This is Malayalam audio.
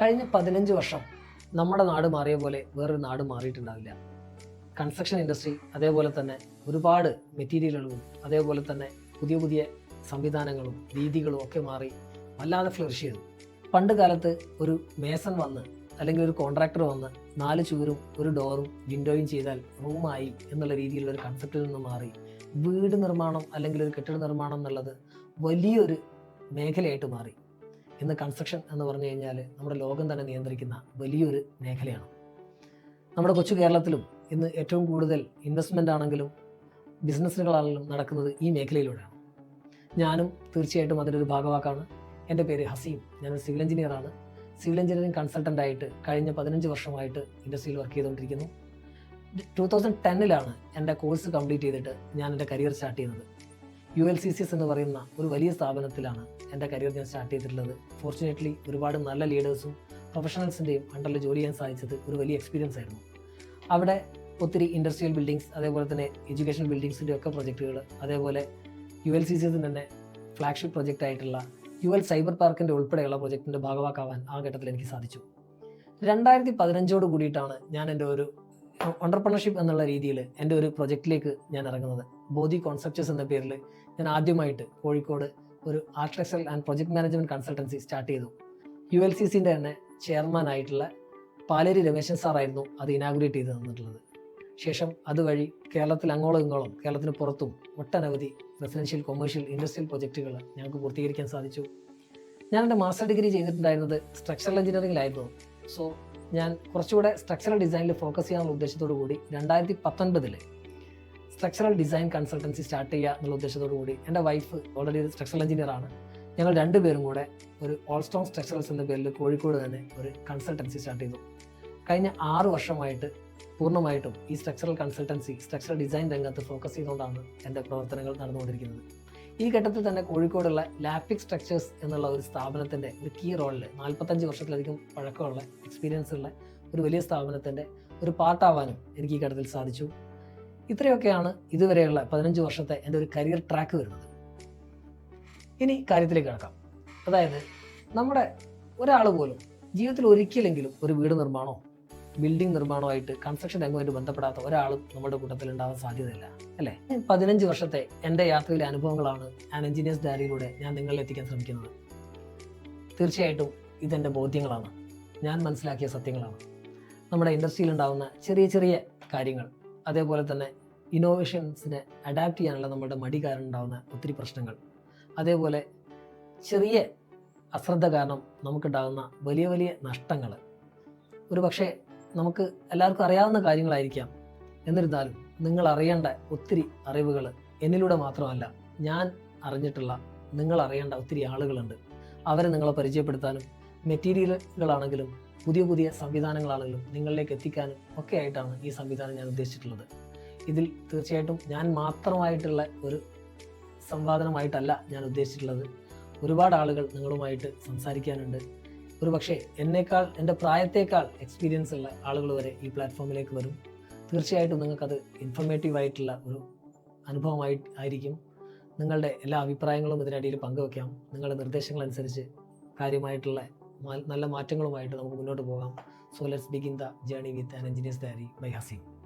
കഴിഞ്ഞ പതിനഞ്ച് വർഷം നമ്മുടെ നാട് മാറിയ പോലെ വേറൊരു നാട് മാറിയിട്ടുണ്ടാവില്ല. കൺസ്ട്രക്ഷൻ ഇൻഡസ്ട്രി അതേപോലെ തന്നെ ഒരുപാട് മെറ്റീരിയലുകളും അതേപോലെ തന്നെ പുതിയ പുതിയ സംവിധാനങ്ങളും രീതികളും ഒക്കെ മാറി വല്ലാതെ ഫ്ലറിഷ് ചെയ്തു. പണ്ട് കാലത്ത് ഒരു മേസൺ വന്ന് അല്ലെങ്കിൽ ഒരു കോൺട്രാക്ടർ വന്ന് നാല് ചുവരും ഒരു ഡോറും വിൻഡോയും ചെയ്താൽ റൂമായി എന്നുള്ള രീതിയിലുള്ള ഒരു കൺസെപ്റ്റിൽ നിന്ന് മാറി വീട് നിർമ്മാണം അല്ലെങ്കിൽ ഒരു കെട്ടിട നിർമ്മാണം എന്നുള്ളത് വലിയൊരു മേഖലയായിട്ട് മാറി. ഇന്ന് കൺസ്ട്രക്ഷൻ എന്ന് പറഞ്ഞു കഴിഞ്ഞാൽ നമ്മുടെ ലോകം തന്നെ നിയന്ത്രിക്കുന്ന വലിയൊരു മേഖലയാണ്. നമ്മുടെ കൊച്ചു കേരളത്തിലും ഇന്ന് ഏറ്റവും കൂടുതൽ ഇൻവെസ്റ്റ്മെന്റ് ആണെങ്കിലും ബിസിനസ്സുകളാണെങ്കിലും നടക്കുന്നത് ഈ മേഖലയിലൂടെയാണ്. ഞാനും തീർച്ചയായിട്ടും അതിന്റെ ഒരു ഭാഗവാക്കാണ്. എന്റെ പേര് ഹസീം. ഞാനൊരു സിവിൽ എഞ്ചിനീയറാണ് സിവിൽ എഞ്ചിനീയറിംഗ് കൺസൾട്ടന്റായിട്ട് കഴിഞ്ഞ പതിനഞ്ച് വർഷമായിട്ട് ഇൻഡസ്ട്രിയിൽ വർക്ക് ചെയ്തുകൊണ്ടിരിക്കുന്നു. ടൂ തൗസൻഡ് ടെന്നിലാണ് എന്റെ കോഴ്സ് കംപ്ലീറ്റ് ചെയ്തിട്ട് ഞാൻ എന്റെ കരിയർ സ്റ്റാർട്ട് ചെയ്യുന്നത് U L C C S എന്ന് പറയുന്ന ഒരു വലിയ സ്ഥാപനത്തിലാണ് എന്റെ കരിയർ ഞാൻ സ്റ്റാർട്ട് ചെയ്തിട്ടുള്ളത്. ഫോർച്ചുനേറ്റ്ലി ഒരുപാട് നല്ല ലീഡേഴ്സും പ്രൊഫഷണൽസിന്റെയും അണ്ടറിൽ ജോലി ചെയ്യാൻ സാധിച്ചത് ഒരു വലിയ എക്സ്പീരിയൻസ് ആയിരുന്നു. അവിടെ ഒത്തിരി ഇൻഡസ്ട്രിയൽ ബിൽഡിങ്സ് അതേപോലെ തന്നെ എഡ്യൂക്കേഷൻ ബിൽഡിങ്സിന്റെ ഒക്കെ പ്രൊജക്റ്റുകൾ അതേപോലെ യു എൽ സി സി തന്നെ ഫ്ലാഗ്ഷിപ്പ് പ്രൊജക്റ്റ് ആയിട്ടുള്ള യു എൽ സൈബർ പാർക്കിന്റെ ഉൾപ്പെടെയുള്ള പ്രൊജക്റ്റിന്റെ ഭാഗമാക്കാവാൻ ആ ഘട്ടത്തിൽ എനിക്ക് സാധിച്ചു. രണ്ടായിരത്തി പതിനഞ്ചോട് കൂടിയിട്ടാണ് ഞാൻ എന്റെ ഒരു ഓണ്ടർപ്രണർഷിപ്പ് എന്നുള്ള രീതിയിൽ എന്റെ ഒരു പ്രൊജക്റ്റിലേക്ക് ഞാൻ ഇറങ്ങുന്നത്. ബോധി കോൺസെപ്റ്റസ് എന്ന പേരിൽ ഞാൻ ആദ്യമായിട്ട് കോഴിക്കോട് ഒരു architectural and project management consultancy start ചെയ്തു. യു എൽ സി സിന്റെ തന്നെ ചെയർമാൻ ആയിട്ടുള്ള പാലേരി രമേശൻ സാറായിരുന്നു അത് ഇനാഗുറേറ്റ് ചെയ്ത് തന്നിട്ടുള്ളത്. ശേഷം അതുവഴി കേരളത്തിൽ അങ്ങോളം ഇങ്ങോളം കേരളത്തിന് പുറത്തും ഒട്ടനവധി റെസിഡൻഷ്യൽ കൊമേഴ്ഷ്യൽ ഇൻഡസ്ട്രിയൽ പ്രൊജക്റ്റുകൾ ഞങ്ങൾക്ക് പൂർത്തീകരിക്കാൻ സാധിച്ചു. ഞാൻ എന്റെ മാസ്റ്റർ ഡിഗ്രി ചെയ്തിട്ടുണ്ടായിരുന്നത് സ്ട്രക്ചറൽ എഞ്ചിനീയറിംഗിലായിരുന്നു സോ ഞാൻ കുറച്ചുകൂടെ സ്ട്രക്ചറൽ ഡിസൈനിൽ ഫോക്കസ് ചെയ്യാനുള്ള ഉദ്ദേശത്തോടു കൂടി രണ്ടായിരത്തി പത്തൊൻപതിൽ സ്ട്രക്ചറൽ ഡിസൈൻ കൺസൾട്ടൻസി സ്റ്റാർട്ട് ചെയ്യുക എന്നുള്ള ഉദ്ദേശത്തോടു കൂടി എന്റെ വൈഫ് ഓൾറെഡി ഒരു സ്ട്രക്ചറൽ എഞ്ചിനീയർ ആണ്. ഞങ്ങൾ രണ്ടുപേരും കൂടെ ഒരു ഓൾ സ്ട്രോങ് സ്ട്രക്ചറൽസ് എന്ന പേരിൽ കോഴിക്കോട് തന്നെ ഒരു കൺസൾട്ടൻസി സ്റ്റാർട്ട് ചെയ്തു. കഴിഞ്ഞ ആറ് വർഷമായിട്ട് പൂർണമായിട്ടും ഈ സ്ട്രക്ചറൽ കൺസൾട്ടൻസി സ്ട്രക്ചറൽ ഡിസൈൻ രംഗത്ത് ഫോക്കസ് ചെയ്തുകൊണ്ടാണ് എന്റെ പ്രവർത്തനങ്ങൾ നടന്നുകൊണ്ടിരിക്കുന്നത്. ഈ ഘട്ടത്തിൽ തന്നെ കോഴിക്കോടുള്ള ലാപ്പിക് സ്ട്രക്ചേഴ്സ് എന്നുള്ള ഒരു സ്ഥാപനത്തിന്റെ ഒരു കീ റോളിൽ നാൽപ്പത്തഞ്ച് വർഷത്തിലധികം പഴക്കമുള്ള എക്സ്പീരിയൻസ് ഉള്ള ഒരു വലിയ സ്ഥാപനത്തിന്റെ ഒരു പാർട്ടാവാനും എനിക്ക് ഈ ഘട്ടത്തിൽ സാധിച്ചു. ഇത്രയൊക്കെയാണ് ഇതുവരെയുള്ള പതിനഞ്ച് വർഷത്തെ എന്റെ ഒരു കരിയർ ട്രാക്ക് വരുന്നത്. ഇനി കാര്യത്തിലേക്ക് കിടക്കാം. അതായത് നമ്മുടെ ഒരാൾ പോലും ജീവിതത്തിൽ ഒരിക്കലെങ്കിലും ഒരു വീട് നിർമ്മാണമോ ബിൽഡിംഗ് നിർമ്മാണമായിട്ട് കൺസ്ട്രക്ഷൻ രംഗമായിട്ട് ബന്ധപ്പെടാത്ത ഒരാളും നമ്മുടെ കൂട്ടത്തിൽ ഉണ്ടാവാൻ സാധ്യതയില്ല അല്ലേ? പതിനഞ്ച് വർഷത്തെ എന്റെ യാത്രയിലെ അനുഭവങ്ങളാണ് ഞാൻ എഞ്ചിനീയേഴ്സ് ഡയറിയിലൂടെ ഞാൻ നിങ്ങളിൽ എത്തിക്കാൻ ശ്രമിക്കുന്നത്. തീർച്ചയായിട്ടും ഇതെന്റെ ബോധ്യങ്ങളാണ്. ഞാൻ മനസ്സിലാക്കിയ സത്യങ്ങളാണ്. നമ്മുടെ ഇൻഡസ്ട്രിയിൽ ഉണ്ടാകുന്ന ചെറിയ ചെറിയ കാര്യങ്ങൾ അതേപോലെ തന്നെ ഇന്നോവേഷൻസിനെ അഡാപ്റ്റ് ചെയ്യാനുള്ള നമ്മുടെ മടി കാരണം ഉണ്ടാകുന്ന ഒത്തിരി പ്രശ്നങ്ങൾ. അതേപോലെ ചെറിയ അശ്രദ്ധ കാരണം നമുക്കുണ്ടാകുന്ന വലിയ വലിയ നഷ്ടങ്ങൾ. ഒരു പക്ഷേ നമുക്ക് എല്ലാവർക്കും അറിയാവുന്ന കാര്യങ്ങളായിരിക്കാം. എന്നിരുന്നാലും നിങ്ങൾ അറിയേണ്ട ഒത്തിരി അറിവുകൾ എന്നിലൂടെ മാത്രമല്ല ഞാൻ അറിഞ്ഞിട്ടുള്ള നിങ്ങൾ അറിയേണ്ട ഒത്തിരി ആളുകളുണ്ട്. അവരെ നിങ്ങളെ പരിചയപ്പെടുത്താനും മെറ്റീരിയലുകളാണെങ്കിലും പുതിയ പുതിയ സംവിധാനങ്ങളാണെങ്കിലും നിങ്ങളിലേക്ക് എത്തിക്കാനും ഒക്കെ ആയിട്ടാണ് ഈ സംവിധാനം ഞാൻ ഉദ്ദേശിച്ചിട്ടുള്ളത്. ഇതിൽ തീർച്ചയായിട്ടും ഞാൻ മാത്രമായിട്ടുള്ള ഒരു സംവാദനമായിട്ടല്ല ഞാൻ ഉദ്ദേശിച്ചിട്ടുള്ളത്. ഒരുപാട് ആളുകൾ നിങ്ങളുമായിട്ട് സംസാരിക്കാനുണ്ട്. ഒരു പക്ഷേ എന്നേക്കാൾ എന്റെ പ്രായത്തേക്കാൾ എക്സ്പീരിയൻസ് ഉള്ള ആളുകൾ വരെ ഈ പ്ലാറ്റ്ഫോമിലേക്ക് വരും. തീർച്ചയായിട്ടും നിങ്ങൾക്കത് ഇൻഫർമേറ്റീവ് ആയിട്ടുള്ള ഒരു അനുഭവമായി ആയിരിക്കും. നിങ്ങളുടെ എല്ലാ അഭിപ്രായങ്ങളും ഇതിനിടയിൽ പങ്കുവെക്കാം. നിങ്ങളുടെ നിർദ്ദേശങ്ങൾ അനുസരിച്ച് കാര്യമായിട്ടുള്ള നല്ല മാറ്റങ്ങളുമായിട്ട് നമുക്ക് മുന്നോട്ട് പോകാം. So let's begin the journey with an engineer's diary by Haseem